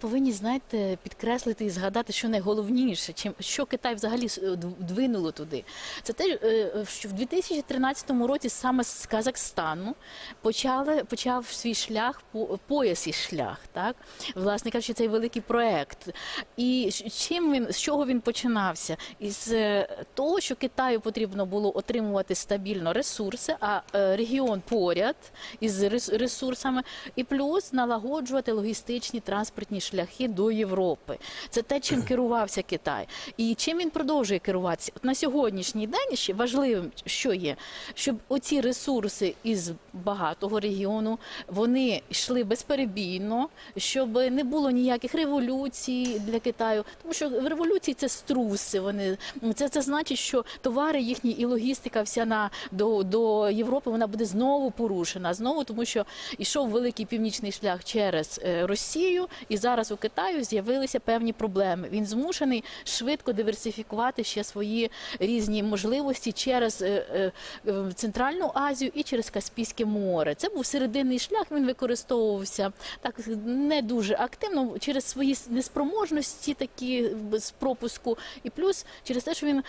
повинні знаєте підкреслити і згадати, що найголовніше, чим що Китай взагалі е, дв- двинуло туди. Це те, е, що в 2013 році саме з Казахстану почали почав свій шлях по пояс і шлях, так власне кажучи, цей великий проект. І чим він з чого він починався? Із е, того, що Китаю потрібно було отримувати стабільно ресурси, а е, регіон поряд із рес- ресурсами, і плюс налагоджувати логістичні транспортні шляхи до Європи. Це те, чим керувався Китай. І чим він продовжує керуватися? От на сьогоднішній день ще важливим, що є, щоб оці ресурси із багатого регіону вони йшли безперебійно, щоб не було ніяких революцій для Китаю, тому що революції це струси. Вони це, це значить, що товари їхні і логістика вся на до, до Європи вона буде знову порушена. Знову тому, що йшов великий північний шлях через е, Росію, і зараз у Китаю з'явилися певні проблеми. Він змушений швидко диверсифікувати ще свої різні можливості через е, е, е, Центральну Азію і через Каспійське море. Це був серединний шлях. Він використовувався так не дуже активно через свої неспроможності, такі без пропуску, і плюс через те, що він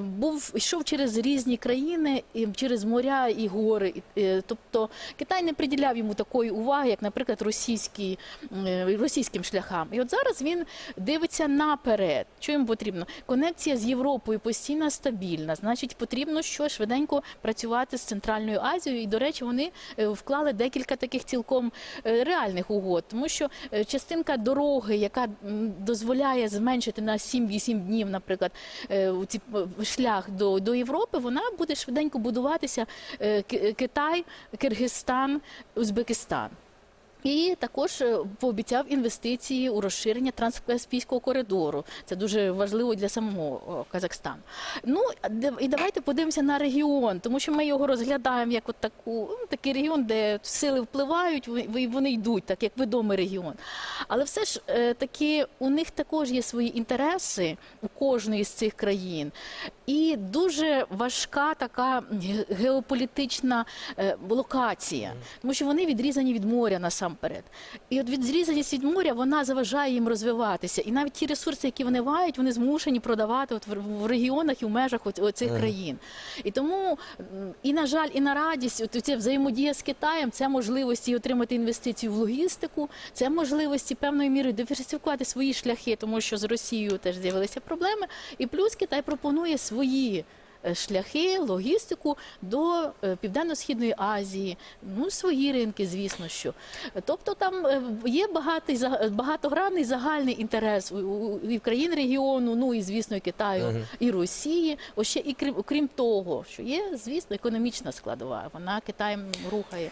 був йшов через різні країни, через моря і гори. Тобто Китай не приділяв йому такої уваги, як, наприклад, російські, е, російським шляхам. І от зараз він дивиться наперед. Що йому потрібно? Конекція з Європою постійно стабільна. Значить, потрібно що швиденько працювати з Центральною Азією. І, до речі, вони е, вклали декілька таких цілком е, реальних угод, тому що е, частинка дороги, яка дозволяє зменшити на 7-8 днів, наприклад, ці шлях до, до Європи, вона буде швиденько будуватися Китай, Киргизстан, Узбекистан. І також е, пообіцяв інвестиції у розширення транскаспійського коридору. Це дуже важливо для самого Казахстану. Ну і давайте подивимося на регіон, тому що ми його розглядаємо як от таку ну, такий регіон, де сили впливають, вони йдуть, так як відомий регіон. Але все ж е, таки у них також є свої інтереси у кожної з цих країн. І дуже важка така геополітична е, локація, тому що вони відрізані від моря насамперед. І от відрізаність від моря вона заважає їм розвиватися. І навіть ті ресурси, які вони мають, вони змушені продавати от в, регіонах і в межах оцих Ага. країн. І тому і на жаль, і на радість, от ця взаємодія з Китаєм, це можливості отримати інвестицію в логістику, це можливості певною мірою диверсифікувати свої шляхи, тому що з Росією теж з'явилися проблеми. І плюс Китай пропонує свої. е, Шляхи, логістику до е, Південно-Східної Азії, ну свої ринки, звісно, що. Тобто там е, є багатий багатогранний загальний інтерес і в країн регіону, ну і звісно, і Китаю, Мгм. і Росії. Ось ще і крім, крім того, що є, звісно, економічна складова. Вона Китаєм рухає.